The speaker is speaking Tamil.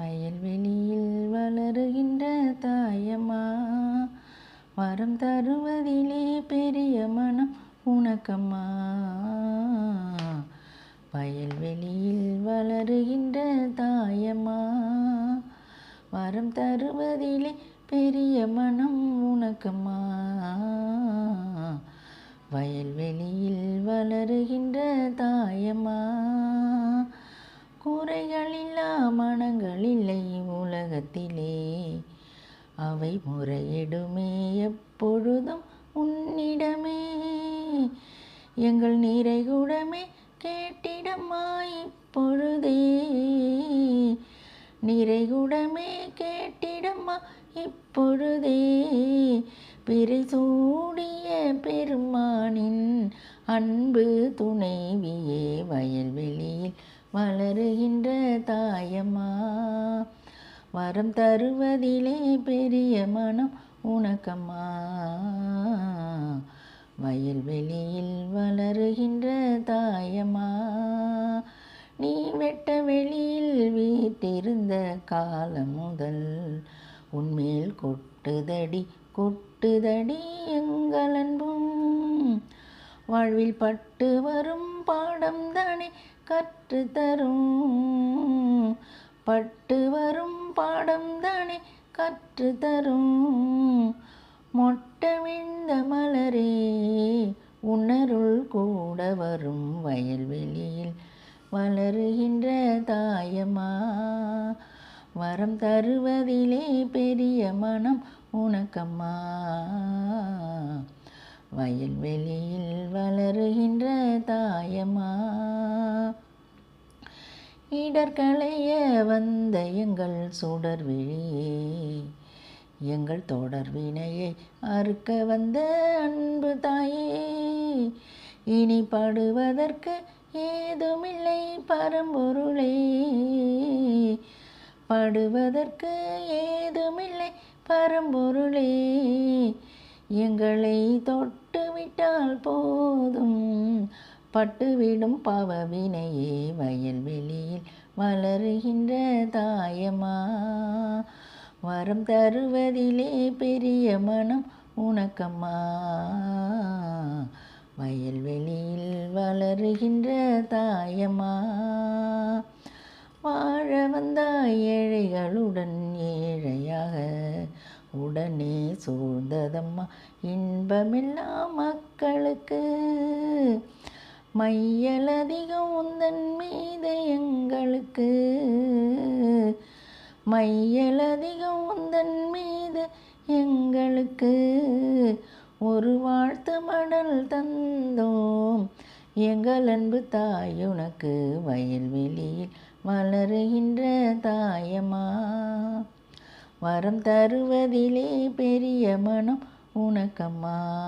வயல்வெளியில் வளருகின்ற தாயம்மா வரம் தருவதிலே பெரிய மனம் உனக்கம்மா. வயல்வெளியில் வளருகின்ற தாயம்மா வரம் தருவதிலே பெரிய மனம் உனக்கம்மா. வயல்வெளியில் வளருகின்ற தாயம்மா உலகத்திலே அவை முறையிடுமே எப்பொழுதும் உன்னிடமே. எங்கள் நிறைகுடமே கேட்டிடம்மா இப்பொழுதே. நிறைகுடமே கேட்டிடம்மா இப்பொழுதே. பிரிசூடிய சூடிய பெருமானின் அன்பு துணைவியே வயல்வெளியில் வளருகின்ற தாயம்மா. வரம் தருவதிலே பெரிய மனம் உனக்கம்மா. வயல்வெளியில் வளருகின்ற தாயம்மா. நீ வெட்ட வெளியில் வீட்டிருந்த காலம் முதல் உன்மேல் கொட்டுதடி கொட்டுதடி எங்கள் அன்பும். வாழ்வில் பட்டு வரும் பாடம் தானே கற்று தரும். பட்டு வரும் பாடம் தானே கற்று தரும். மொட்டை விழுந்த மலரே உணருள் கூட வரும் வயல்வெளியில் வளருகின்ற தாயம்மா. வரம் தருவதிலே பெரிய மனம் உனக்கம்மா. வயல்வெளியில் வளருகின்ற தாயம்மா. இடர்களைய வந்த எங்கள் சுடர் விழியே எங்கள் தொடர் வினையை அறுக்க வந்த அன்பு தாயே இனி படுவதற்கு ஏதுமில்லை பரம்பொருளே. படுவதற்கு ஏதுமில்லை பரம்பொருளே. எங்களை தொட்டு விட்டால் போதும் பட்டுவிடும் பாவவினையே வயல்வெளியில் வளருகின்ற தாயமா வரம் தருவதிலே பெரிய மனம் உனக்கம்மா. வயல்வெளியில் வளருகின்ற தாயமா வாழ வந்தாய் ஏழைகளுடன் ஏழையாக. உடனே சூழ்ந்ததம்மா இன்பமெல்லாம் மக்களுக்கு. மையல் அதிகம் உந்தன் மீது எங்களுக்கு. மையல் அதிகம் உந்தன் மீது எங்களுக்கு. ஒரு வாழ்த்து மடல் தந்தோம். எங்கள் அன்பு தாயுனக்கு வயல்வெளியில் வளருகின்ற தாயம்மா. வரம் தருவதிலே பெரிய மனம் உனக்கம்மா.